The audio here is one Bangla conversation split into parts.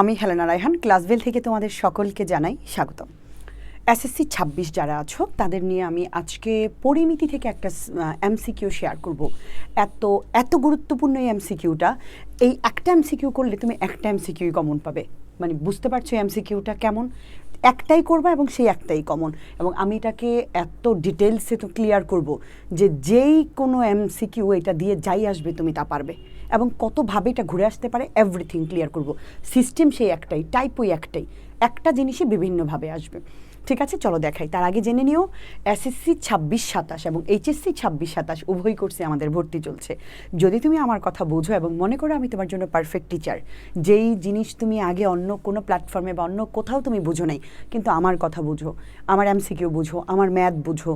আমি হেলেনা রায়হান ক্লাসবেল থেকে তোমাদের সকলকে জানাই স্বাগতম। এসএসসি ছাব্বিশ যারা আছো, তাদের নিয়ে আমি আজকে পরিমিতি থেকে একটা এমসিকিউ শেয়ার করব। এত এত গুরুত্বপূর্ণ এই এমসিকিউটা, এই একটা এমসিকিউ করলে তুমি একটা এমসিকিউই কমন পাবে। মানে বুঝতে পারছ এমসিকিউটা কেমন? একটাই করবা এবং সেই একটাই কমন এবং আমি এটাকে এত ডিটেলসে তো ক্লিয়ার করব যে যেই কোনো এমসিকিউ এটা দিয়ে যাই আসবে তুমি তা পারবে। এবং কতভাবে এটা ঘুরে আসতে পারে এভরিথিং ক্লিয়ার করব। সিস্টেম সেই একটাই টাইপ ওই একটাই। একটা জিনিসই বিভিন্নভাবে আসবে। ঠিক আছে, চলো দেখাই। তার আগে জেনে নিও এসএসসি ছাব্বিশ সাতাশ এবং এইচএসসি ছাব্বিশ সাতাশ উভয় কোর্সে আমাদের ভর্তি চলছে। যদি তুমি আমার কথা বোঝো এবং মনে করো আমি তোমার জন্য পারফেক্ট টিচার যেই জিনিস তুমি আগে অন্য কোনো প্ল্যাটফর্মে বা অন্য কোথাও তুমি বুঝো নাই, কিন্তু আমার কথা বুঝো, আমার এমসিকিউ বুঝো, আমার ম্যাথ বুঝো,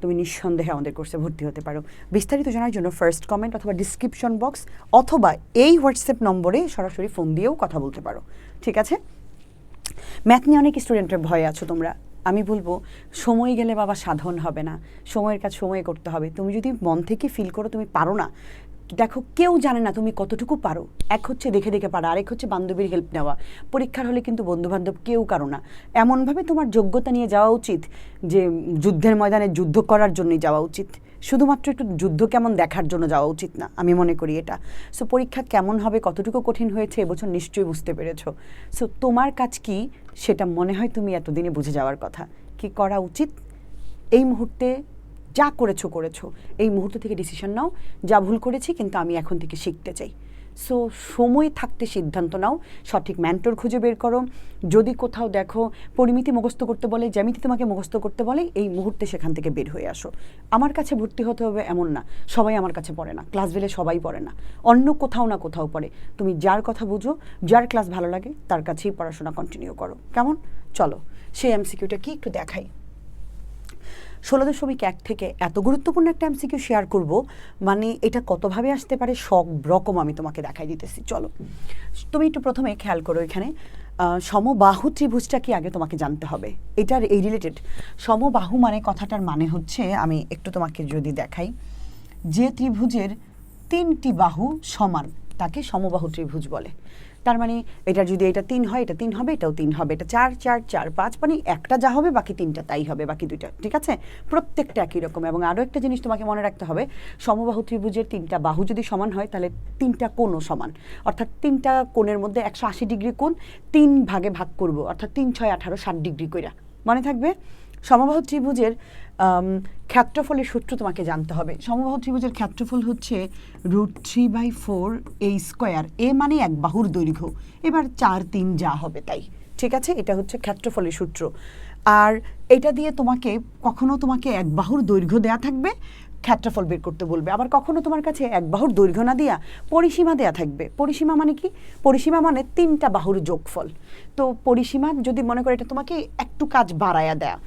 তুমি নিঃসন্দেহে আমাদের কোর্সে ভর্তি হতে পারো। বিস্তারিত জানার জন্য ফার্স্ট কমেন্ট অথবা ডিসক্রিপশন বক্স অথবা এই হোয়াটসঅ্যাপ নম্বরে সরাসরি ফোন দিয়েও কথা বলতে পারো। ঠিক আছে? ম্যাথ নিয়ে অনেক স্টুডেন্টের ভয় আছো তোমরা। আমি বলব, সময় গেলে বাবা সাধন হবে না। সময়ের কাজ সময় করতে হবে। তুমি যদি মন থেকে ফিল করো, তুমি পারো না। দেখো, কেউ জানে না তুমি কতটুকু পারো। এক হচ্ছে দেখে দেখে পারা, আরেক হচ্ছে বান্ধবীর হেল্প নেওয়া। পরীক্ষার হলে কিন্তু বন্ধুবান্ধব কেউ কারও না। এমনভাবে তোমার যোগ্যতা নিয়ে যাওয়া উচিত যে, যুদ্ধের ময়দানে যুদ্ধ করার জন্যই যাওয়া উচিত। শুধুমাত্র একটু যুদ্ধ কেমন দেখার জন্য যাওয়া উচিত না, আমি মনে করি এটা। সো পরীক্ষা কেমন হবে, কতটুকু কঠিন হয়েছে, এবছর নিশ্চয়ই বুঝতে পেরেছ। সো তোমার কাজ কি, সেটা মনে হয় তুমি এতদিনে বুঝে যাওয়ার কথা। কি করা উচিত? এই মুহূর্তে যা করেছ করেছ। এই মুহূর্ত থেকে ডিসিশন নাও। যা ভুল করেছি, কিন্তু আমি এখন থেকে শিখতে চাই। সো সময় থাকতে সিদ্ধান্ত নাও, সঠিক ম্যান্টর খুঁজে বের করো। যদি কোথাও দেখো পরিমিতি মুখস্থ করতে বলে, জ্যামিতি তোমাকে মুখস্থ করতে বলে, এই মুহূর্তে সেখান থেকে বের হয়ে আসো। আমার কাছে ভর্তি হতে হবে এমন না, সবাই আমার কাছে পড়ে না ক্লাস বেলে সবাই পড়ে না। অন্য কোথাও না কোথাও পড়ে। তুমি যার কথা বুঝো, যার ক্লাস ভালো লাগে, তার কাছেই পড়াশোনা কন্টিনিউ করো। কেমন? চলো, সেই এমসিকিউটা কি একটু দেখাই। ষোলো দশমিক এক থেকে এত গুরুত্বপূর্ণ একটা এমসিকিউ শেয়ার করব মানে এটা কতভাবে আসতে পারে সব রকম আমি তোমাকে দেখাই দিতেছি, চলো। তুমি একটু প্রথমে খেয়াল করো এখানে সমবাহু ত্রিভুজটা কি আগে তোমাকে জানতে হবে? এটার এই রিলেটেড সমবাহু মানে কথাটার মানে হচ্ছে, আমি একটু তোমাকে যদি দেখাই, যে ত্রিভুজের তিনটি বাহু সমান, তাকে সমবাহু ত্রিভুজ বলে। তার মানে এটা যদি এটা তিন হয়, এটা তিন হবে, এটাও তিন হবে। এটা চার চার চার, পাঁচ মানে একটা যা হবে, বাকি তিনটা তাই হবে, বাকি দুইটা, ঠিক আছে? প্রত্যেকটা একই রকম। এবং আরও একটা জিনিস তোমাকে মনে রাখতে হবে, সমবাহু ত্রিভুজের তিনটা বাহু যদি সমান হয়, তাহলে তিনটা কোণও সমান। অর্থাৎ তিনটা কোণের মধ্যে একশো আশি ডিগ্রি কোণ, তিন ভাগে ভাগ করব, অর্থাৎ তিন, ছয়, আঠারো, ষাট ডিগ্রি কইরা। মনে থাকবে? সমবাহু ত্রিভুজের ক্ষেত্রফলের সূত্র তোমাকে জানতে হবে। সমবাহু ত্রিভুজের ক্ষেত্রফল হচ্ছে root three by four A square. A মানে এক বাহুর দৈর্ঘ্য। এবার চার তিন যা হবে তাই। ঠিক আছে? এটা হচ্ছে ক্ষেত্রফলের সূত্র। আর এটা দিয়ে তোমাকে, কখনো তোমাকে এক বাহুর দৈর্ঘ্য দেয়া থাকবে, ক্ষেত্রফল বের করতে বলবে। আবার কখনো তোমার কাছে এক বাহুর দৈর্ঘ্য না দিয়া পরিসীমা দেয়া থাকবে। পরিসীমা মানে কি? পরিসীমা মানে তিনটা বাহুর যোগফল। তো পরিসীমা যদি মনে করো এটা তোমাকে একটু কাজ বাড়ায়া দেয়া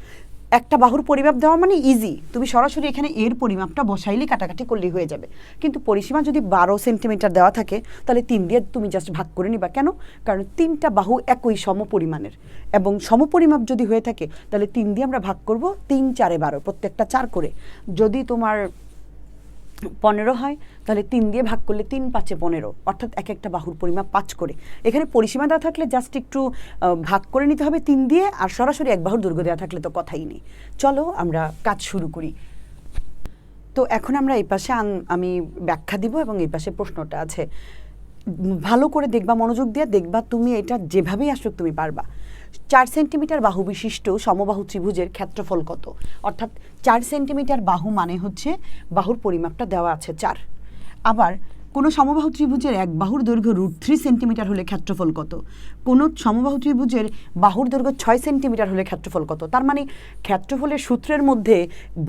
একটা বাহুর পরিমাপ দেওয়া মানে ইজি তুমি সরাসরি এখানে এর পরিমাপটা বসাইলে কাটাকাটি করলেই হয়ে যাবে। কিন্তু পরিসীমা যদি বারো সেন্টিমিটার দেওয়া থাকে, তাহলে তিন দিয়ে তুমি জাস্ট ভাগ করে নিবা। কেন? কারণ তিনটা বাহু একই সম পরিমাণের এবং সম পরিমাপ যদি হয়ে থাকে, তাহলে তিন দিয়ে আমরা ভাগ করব তিন চারে বারো, প্রত্যেকটা চার করে। যদি তোমার পনেরো হয়, তাহলে তিন দিয়ে ভাগ করলে তিন পাঁচে পনেরো। অর্থাৎ এক একটা বাহুর পরিমাপ পাঁচ করে। এখানে পরিসীমা দেওয়া থাকলে জাস্ট একটু ভাগ করে নিতে হবে তিন দিয়ে, আর সরাসরি এক বাহুর দুর্গ দেওয়া থাকলে তো কথাই নেই। চলো আমরা কাজ শুরু করি। তো এখন আমরা এই পাশে আমি ব্যাখ্যা দিব এবং এই পাশে প্রশ্নটা আছে। ভালো করে দেখবা, মনোযোগ দিয়ে দেখবা, তুমি এটা যেভাবেই আসুক তুমি পারবা। চার সেন্টিমিটার বাহু বিশিষ্ট সমবাহু ত্রিভুজের ক্ষেত্রফল কত? অর্থাৎ চার সেন্টিমিটার বাহু মানে হচ্ছে বাহুর পরিমাপটা দেওয়া আছে চার। আবার কোনো সমবাহু ত্রিভুজের এক বাহুর দৈর্ঘ্য রুট থ্রি সেন্টিমিটার হলে ক্ষেত্রফল কত? কোনো সমবাহু ত্রিভুজের বাহুর দৈর্ঘ্য ছয় সেন্টিমিটার হলে ক্ষেত্রফল কত? তার মানে ক্ষেত্রফলের সূত্রের মধ্যে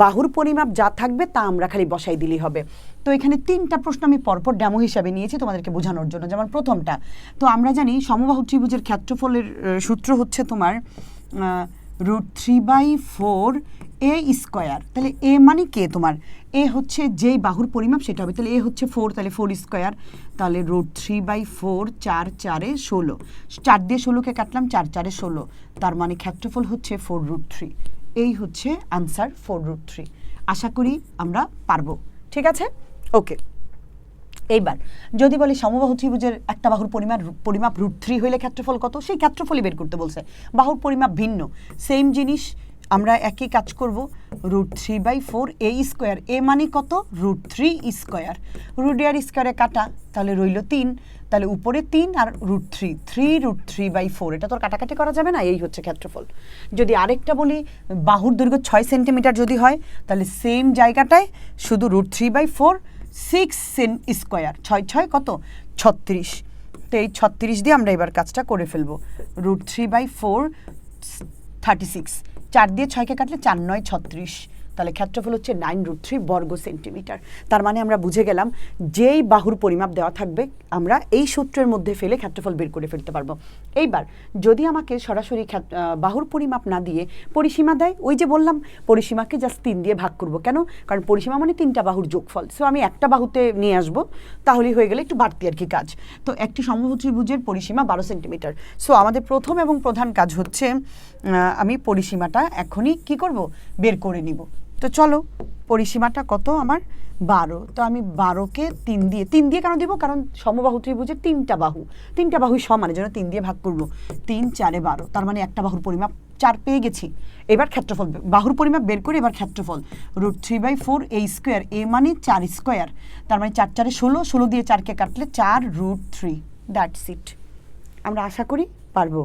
বাহুর পরিমাপ যা থাকবে তা আমরা খালি বসাই দিলেই হবে। তো এখানে তিনটা প্রশ্ন আমি পরপর ডেমো হিসাবে নিয়েছি তোমাদেরকে বোঝানোর জন্য, যেমন প্রথমটা, তো আমরা জানি সমবাহু ত্রিভুজের ক্ষেত্রফলের সূত্র হচ্ছে তোমার root three by four A square তাহলে এ মানে কে তোমার? এ হচ্ছে যেই বাহুর পরিমাপ, সেটা হবে। তাহলে এ হচ্ছে ফোর তাহলে ফোর স্কোয়ার তাহলে রুট থ্রি বাই ফোর চার, চারে ষোলো। চার দিয়ে ষোলোকে কাটলাম, চার, চারে ষোলো। তার মানে ক্ষেত্রফল হচ্ছে ফোর রুট থ্রি এই হচ্ছে আনসার ফোর রুট থ্রি আশা করি আমরা পারব। ঠিক আছে? ওকে এইবার, যদি বলি সমবাহু ত্রিভুজের একটা বাহুর পরিমাপ পরিমাপ রুট থ্রি হইলে ক্ষেত্রফল কত? সেই ক্ষেত্রফলই বের করতে বলছে। বাহুর পরিমাপ ভিন্ন। সেম জিনিস, আমরা একই কাজ করব root three by four A square A মানে কত? রুট থ্রি স্কোয়ার রুট আর স্কোয়ারে কাটা, তাহলে রইল তিন। তাহলে উপরে তিন আর root three three root three by four এটা তোর কাটাকাটি করা যাবে না, এই হচ্ছে ক্ষেত্রফল। যদি আরেকটা বলি, বাহুর দৈর্ঘ্য ছয় সেন্টিমিটার যদি হয়, তাহলে সেম জায়গাটায় শুধু root three by four six square ছয় ছয় কত? ছত্রিশ। তো এই ছত্রিশ দিয়ে আমরা এবার কাজটা করে ফেলব। Root three by four thirty six চার দিয়ে ছয়কে কাটলে চার, নয়, ছত্রিশ। তাহলে ক্ষেত্রফল হচ্ছে নাইন রুট থ্রি বর্গ সেন্টিমিটার তার মানে আমরা বুঝে গেলাম যেই বাহুর পরিমাপ দেওয়া থাকবে, আমরা এই সূত্রের মধ্যে ফেলে ক্ষেত্রফল বের করে ফেলতে পারব। এইবার, যদি আমাকে সরাসরি বাহুর পরিমাপ না দিয়ে পরিসীমা দেয়, ওই যে বললাম, পরিসীমাকে জাস্ট তিন দিয়ে ভাগ করব। কেন? কারণ পরিসীমা মানে তিনটা বাহুর যোগফল। সো আমি একটা বাহুতে নিয়ে আসব তাহলেই হয়ে গেলে একটু বাড়তি আর কি কাজ। তো একটি সমবাহু পরিসীমা বারো সেন্টিমিটার সো আমাদের প্রথম এবং প্রধান কাজ হচ্ছে আমি পরিসীমাটা এখনই কি করব? বের করে নিব। তো চলো, পরিসীমাটা কত আমার? বারো। তো আমি বারোকে তিন দিয়ে তিন দিয়ে কেন দিব? কারণ সমবাহু ত্রিভুজের তিনটা বাহু। তিনটা বাহুই সমান এই জন্য তিন দিয়ে ভাগ করব। তিন, চারে বারো। তার মানে একটা বাহুর পরিমাপ চার পেয়ে গেছি। এবার ক্ষেত্রফল, বাহুর পরিমাপ বের করে এবার ক্ষেত্রফল। Root three by four, a square, a মানে চার স্কোয়ার। তার মানে চার, চারে ষোলো ষোলো দিয়ে চারকে কাটলে চার, রুট থ্রি। That's it. আমরা আশা করি পারব।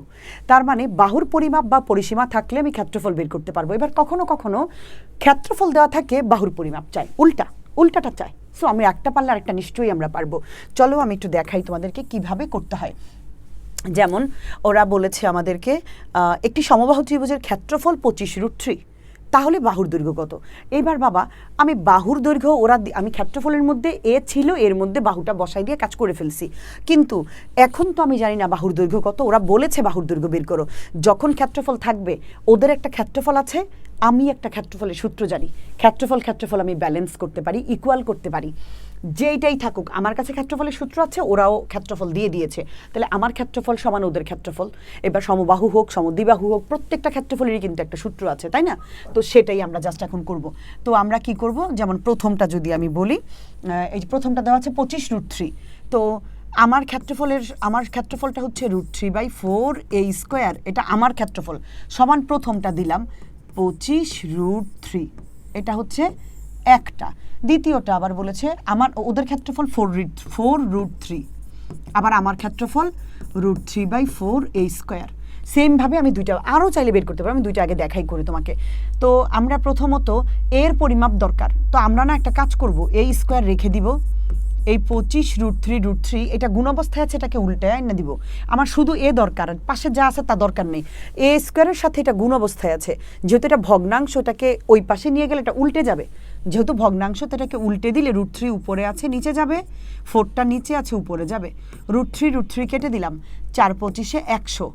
তার মানে বাহুর পরিমাপ বা পরিসীমা থাকলে আমি ক্ষেত্রফল বের করতে পারব। এবার কখনো কখনো ক্ষেত্রফল দেওয়া থাকে বাহুর পরিমাপ চাই। উল্টা, উল্টাটা চাই। সো আমি একটা পারলে আরেকটা নিশ্চয়ই আমরা পারব। চলো আমি একটু দেখাই তোমাদেরকে কীভাবে করতে হয়। যেমন ওরা বলেছে আমাদেরকে একটি সমবাহু ত্রিভুজের ক্ষেত্রফল পঁচিশ রুট থ্রি তাহলে বাহুর দৈর্ঘ্য কত? এবার বাবা, আমি বাহুর দৈর্ঘ্য, ওরা আমি ক্ষেত্রফলের মধ্যে এ ছিল, এর মধ্যে বাহুটা বসাই দিয়ে কাজ করে ফেলছি। কিন্তু এখন তো আমি জানি না বাহুর দৈর্ঘ্য কত, ওরা বলেছে বাহুর দৈর্ঘ্য বের করো। যখন ক্ষেত্রফল থাকবে, ওদের একটা ক্ষেত্রফল আছে, আমি একটা ক্ষেত্রফলের সূত্র জানি। ক্ষেত্রফল ক্ষেত্রফল আমি ব্যালেন্স করতে পারি ইকুয়াল করতে পারি। যেইটাই থাকুক, আমার কাছে ক্ষেত্রফলের সূত্র আছে, ওরাও ক্ষেত্রফল দিয়ে দিয়েছে। তাহলে আমার ক্ষেত্রফল সমান ওদের ক্ষেত্রফল। এবার সমবাহু হোক, সমদ্বিবাহু হোক, প্রত্যেকটা ক্ষেত্রফলেরই কিন্তু একটা সূত্র আছে, তাই না? তো সেটাই আমরা জাস্ট এখন করব। তো আমরা কি করব? যেমন প্রথমটা যদি আমি বলি এই প্রথমটা দেওয়া আছে পঁচিশ রুট থ্রি তো আমার ক্ষেত্রফলের, আমার ক্ষেত্রফলটা হচ্ছে root three by four a square এটা আমার ক্ষেত্রফল। সমান প্রথমটা দিলাম, পঁচিশ রুট থ্রি এটা হচ্ছে একটা। দ্বিতীয়টা আবার বলেছে, আমার ওদের ক্ষেত্রফল four root four root three আবার আমার ক্ষেত্রফল root three by four a square সেমভাবে আমি দুইটা আরও চাইলে বের করতে পারব, আমি দুইটা আগে দেখাই করে তোমাকে। তো আমরা প্রথমত এর পরিমাপ দরকার। তো আমরা না একটা কাজ করব এই স্কোয়ার রেখে দিব, এই পঁচিশ রুট থ্রি রুট থ্রি এটা গুণ অবস্থায় আছে, এটাকে উল্টে না দিব। আমার শুধু এ দরকার, পাশে যা আছে তা দরকার নেই। এ স্কোয়ারের সাথে এটা গুণ অবস্থায় আছে, যেহেতু এটা ভগ্নাংশ, এটাকে ওই পাশে নিয়ে গেলে এটা উল্টে যাবে। যেহেতু ভগ্নাংশ এটাকে উল্টে দিলে রুট থ্রি উপরে আছে, নিচে যাবে। ফোরটা নিচে আছে, উপরে যাবে। রুট থ্রি রুট থ্রি কেটে দিলাম, চার পঁচিশে একশো।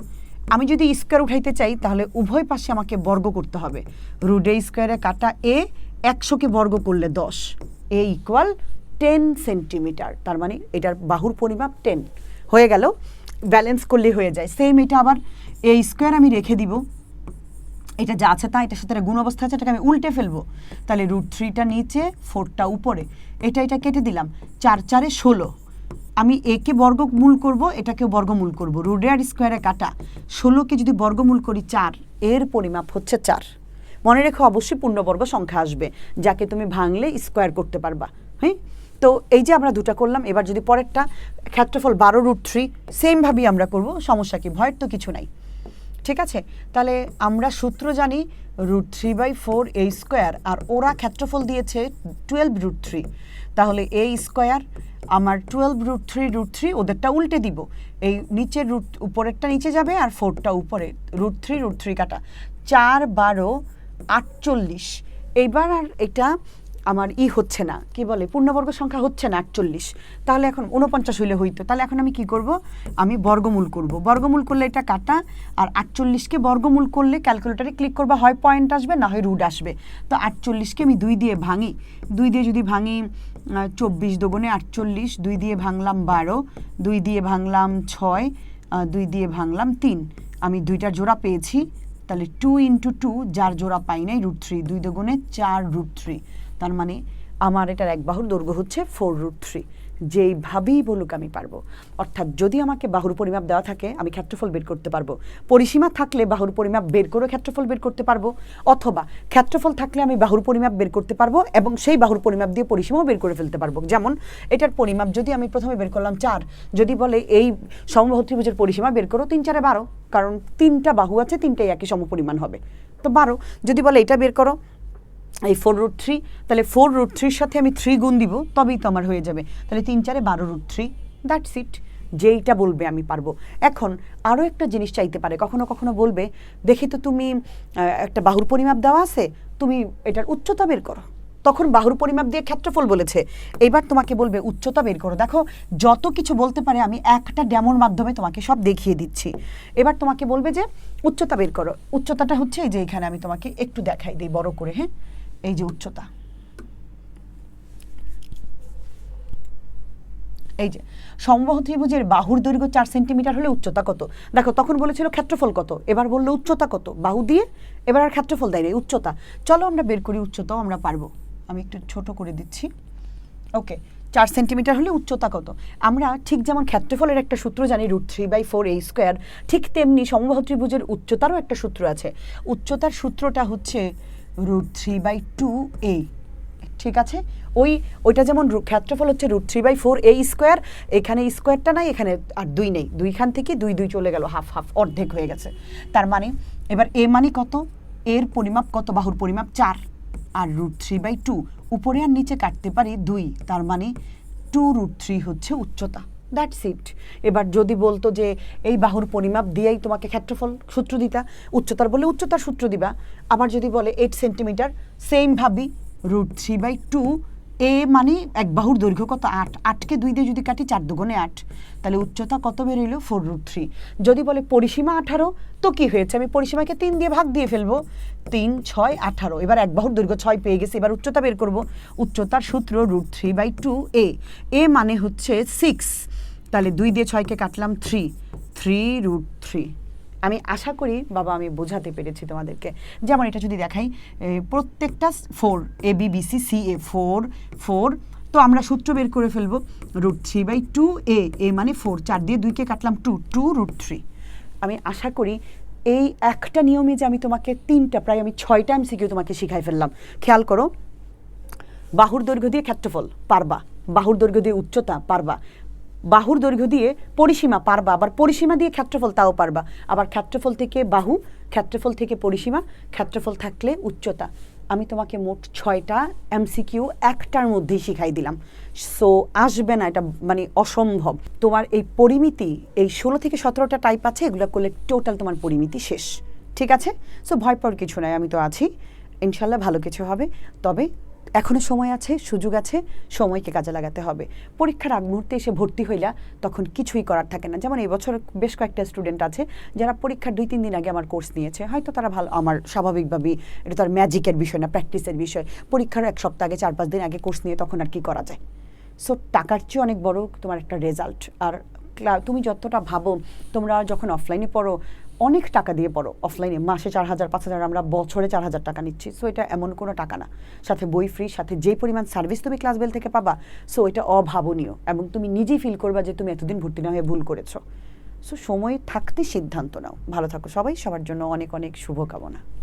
আমি যদি স্কোয়ার উঠাইতে চাই, তাহলে উভয় পাশে আমাকে বর্গ করতে হবে। রুডে স্কোয়ারে কাটা এ একশোকে বর্গ করলে দশ। এ ইকুয়াল টেন সেন্টিমিটার তার মানে এটার বাহুর পরিমাপ টেন হয়ে গেল। ব্যালেন্স করলে হয়ে যায়। সেম এটা আবার এ স্কোয়ার আমি রেখে দিব। এটা যা আছে তা, এটার সাথে গুণ অবস্থা আছে, এটাকে আমি উল্টে ফেলব। তাহলে রুট থ্রিটা নিচে ফোরটা উপরে। এটা এটা কেটে দিলাম। চার, চারে ষোলো। আমি একে বর্গমূল করব, এটাকেও বর্গমূল করব। রুডে আর স্কোয়ারে কাটা। ষোলোকে যদি বর্গমূল করি চার, এর পরিমাপ হচ্ছে চার। মনে রেখো, অবশ্যই পূর্ণবর্গ সংখ্যা আসবে, যাকে তুমি ভাঙলে স্কোয়ার করতে পারবা। হ্যাঁ? তো এই যে আমরা দুটা করলাম, এবার যদি পরেরটা, ক্ষেত্রফল বারো রুট থ্রি সেমভাবেই আমরা করব, সমস্যা কি? ভয়ের তো কিছু নাই। ঠিক আছে? তাহলে আমরা সূত্র জানি root three by four a square আর ওরা ক্ষেত্রফল দিয়েছে টুয়েলভ রুট থ্রি তাহলে এ স্কোয়ার আমার twelve root three root three ওদেরটা উল্টে দিব। এই নিচের রুট উপরেরটা নিচে যাবে, আর ফোরটা উপরে। রুট থ্রি রুট থ্রি কাটা। চার বারো আটচল্লিশ। এইবার আর এটা আমার ই হচ্ছে না। কি বলে? পূর্ণবর্গ সংখ্যা হচ্ছে না আটচল্লিশ তাহলে এখন উনপঞ্চাশ হইলে হইতো। তাহলে এখন আমি কি করব? আমি বর্গমূল করব। বর্গমূল করলে এটা কাটা, আর আটচল্লিশকে বর্গমূল করলে ক্যালকুলেটারে ক্লিক করবা, হয় পয়েন্ট আসবে, না হয় রুট আসবে। তো আটচল্লিশকে আমি দুই দিয়ে ভাঙি। দুই দিয়ে যদি ভাঙি চব্বিশ দোগুণে আটচল্লিশ, দুই দিয়ে ভাঙলাম বারো, দুই দিয়ে ভাঙলাম ছয় দুই দিয়ে ভাঙলাম তিন। আমি দুইটার জোড়া পেয়েছি। তাহলে টু ইন্টু টু যার জোড়া পাই নাই রুট থ্রি দুই দুগুণে চার রুট থ্রি তার মানে আমার এটার এক বাহুর দৈর্ঘ্য হচ্ছে ফোর রুট থ্রি যেইভাবেই বলুক আমি পারব। অর্থাৎ যদি আমাকে বাহুর পরিমাপ দেওয়া থাকে, আমি ক্ষেত্রফল বের করতে পারব। পরিসীমা থাকলে বাহুর পরিমাপ বের করে ক্ষেত্রফল বের করতে পারব। অথবা ক্ষেত্রফল থাকলে আমি বাহুর পরিমাপ বের করতে পারব এবং সেই বাহুর পরিমাপ দিয়ে পরিসীমাও বের করে ফেলতে পারব। যেমন এটার পরিমাপ যদি আমি প্রথমে বের করলাম চার, যদি বলে এই সমবাহু ত্রিভুজের পরিসীমা বের করো তিন, চারে বারো, কারণ তিনটা বাহু আছে, তিনটাই একই সমপরিমাণ হবে। তো বারো, যদি বলে এটা বের করো এই ফোর রুট থ্রি তাহলে ফোর রুট থ্রির সাথে আমি থ্রি গুণ দিব, তবেই তো আমার হয়ে যাবে। তাহলে তিন চারে বারো রুট থ্রি দ্যাটস ইট যেইটা বলবে আমি পারব। এখন আরও একটা জিনিস চাইতে পারে, কখনো কখনো বলবে, দেখি তো তুমি একটা বাহুর পরিমাপ দেওয়া আছে, তুমি এটার উচ্চতা বের করো। তখন বাহুর পরিমাপ দিয়ে ক্ষেত্রফল বলেছে। এবার তোমাকে বলবে, উচ্চতা বের করো। দেখো, যত কিছু বলতে পারে, আমি একটা ডেমোর মাধ্যমে তোমাকে সব দেখিয়ে দিচ্ছি। এবার তোমাকে বলবে যে, উচ্চতা বের করো। উচ্চতাটা হচ্ছে এই যে এখানে আমি তোমাকে একটু দেখাই দিই, বড় করে হ্যাঁ? এই যে উচ্চতা। এই যে সমবাহু ত্রিভুজের বাহুর দৈর্ঘ্য চার সেন্টিমিটার হলে উচ্চতা কত? দেখো তখন বলেছিল ক্ষেত্রফল কত? এবার বলল উচ্চতা কত? বাহু দিয়ে? এবার আর ক্ষেত্রফল দেয় নাই, উচ্চতা। চলো আমরা বের করি উচ্চতাও আমরা পারব। আমি একটু ছোট করে দিচ্ছি। ওকে চার সেন্টিমিটার হলে উচ্চতা কত? আমরা ঠিক যেমন ক্ষেত্রফলের একটা সূত্র জানি রুট থ্রি বাই ফোর এই স্কোয়ার ঠিক তেমনি সমবাহু ত্রিভুজের উচ্চতারও একটা সূত্র আছে। উচ্চতার সূত্রটা হচ্ছে root three by two a ঠিক আছে? ওই, ওইটা যেমন ক্ষেত্রফল হচ্ছে root three by four a square এখানে স্কোয়ারটা নাই, এখানে আর দুই নেই। দুইখান থেকে দুই দুই চলে গেল হাফ হাফ অর্ধেক হয়ে গেছে। তার মানে এবার এ মানে কত? এর পরিমাপ কত? বাহুর পরিমাপ চার। আর রুট থ্রি বাই টু উপরে আর নিচে কাটতে পারি দুই। তার মানে টু রুট থ্রি হচ্ছে উচ্চতা। দ্যাটস ইট এবার যদি বলতো যে এই বাহুর পরিমাপ দিয়েই তোমাকে ক্ষেত্রফল সূত্র দিতা, উচ্চতার বলে উচ্চতার সূত্র দিবা। আবার যদি বলে এইট সেন্টিমিটার সেম ভাবি root three by two a মানে এক বাহুর দৈর্ঘ্য কত? আট। আটকে দুই দিয়ে যদি কাটি, চার দুগুণে আট। তাহলে উচ্চতা কত বেরোইলো? Four root three. যদি বলে পরিসীমা আঠারো, তো কি হয়েছে? আমি পরিসীমাকে তিন দিয়ে ভাগ দিয়ে ফেলব। তিন, ছয়, আঠারো। এবার এক বাহুর দৈর্ঘ্য ছয় পেয়ে গেছে। এবার উচ্চতা বের করব। উচ্চতার সূত্র root three by two a. A মানে হচ্ছে সিক্স। তাহলে দুই দিয়ে ছয়কে কাটলাম থ্রি। Three root three. আমি আশা করি বাবা, আমি বোঝাতে পেরেছি তোমাদেরকে। যেমন এটা যদি দেখাই প্রত্যেকটা four A B B C C A four four তো আমরা সূত্র বের করে ফেলব। Root three by two a a মানে ফোর চার দিয়ে দুইকে কাটলাম টু টু রুট থ্রি আমি আশা করি এই একটা নিয়মে যে আমি তোমাকে তিনটা, প্রায় আমি ছয়টা এমসিকিউ তোমাকে শিখাই ফেললাম। খেয়াল করো, বাহুর দৈর্ঘ্য দিয়ে ক্ষেত্রফল পারবা, বাহুর দৈর্ঘ্য দিয়ে উচ্চতা পারবা বাহুর দৈর্ঘ্য দিয়ে পরিসীমা পারবা, আবার পরিসীমা দিয়ে ক্ষেত্রফল তাও পারবা। আবার ক্ষেত্রফল থেকে বাহু, ক্ষেত্রফল থেকে পরিসীমা, ক্ষেত্রফল থাকলে উচ্চতা। আমি তোমাকে মোট ছয়টা এমসিকিউ একটার মধ্যেই শিখাই দিলাম। সো আসবে না এটা মানে অসম্ভব। তোমার এই পরিমিতি, এই ষোলো থেকে সতেরোটা টাইপ আছে, এগুলো করলে টোটাল তোমার পরিমিতি শেষ। ঠিক আছে? সো ভয় পাওয়ার কিছু নাই, আমি তো আছি। ইনশাল্লাহ ভালো কিছু হবে। তবে এখনও সময় আছে, সুযোগ আছে, সময়কে কাজে লাগাতে হবে। পরীক্ষার আগ মুহূর্তে এসে ভর্তি হইলা তখন কিছুই করার থাকে না। যেমন এবছর বেশ কয়েকটা স্টুডেন্ট আছে যারা পরীক্ষার দুই, তিন দিন আগে আমার কোর্স নিয়েছে। হয়তো তারা ভালো, আমার স্বাভাবিকভাবেই এটা তো আর ম্যাজিকের বিষয় না প্র্যাকটিসের বিষয়। পরীক্ষার এক সপ্তাহ আগে, চার, পাঁচ দিন আগে কোর্স নিয়ে তখন আর কি করা যায়? সো টাকার চেয়ে অনেক বড় তোমার একটা রেজাল্ট আর তুমি যতটা ভাবো, তোমরা যখন অফলাইনে পড়ো অনেক টাকা দিয়ে পড়ো অফলাইনে মাসে চার হাজার, পাঁচ হাজার, আমরা বছরে চার হাজার টাকা নিচ্ছি। সো এটা এমন কোনো টাকা না। সাথে বই ফ্রি সাথে যে পরিমাণ সার্ভিস তুমি ক্লাস বেল থেকে পাবা সো এটা অভাবনীয় এবং তুমি নিজেই ফিল করবা যে তুমি এতদিন ভর্তি না হয়ে ভুল করেছ। সো সময় থাকতে সিদ্ধান্ত নাও। ভালো থাকো সবাই। সবার জন্য অনেক অনেক শুভকামনা।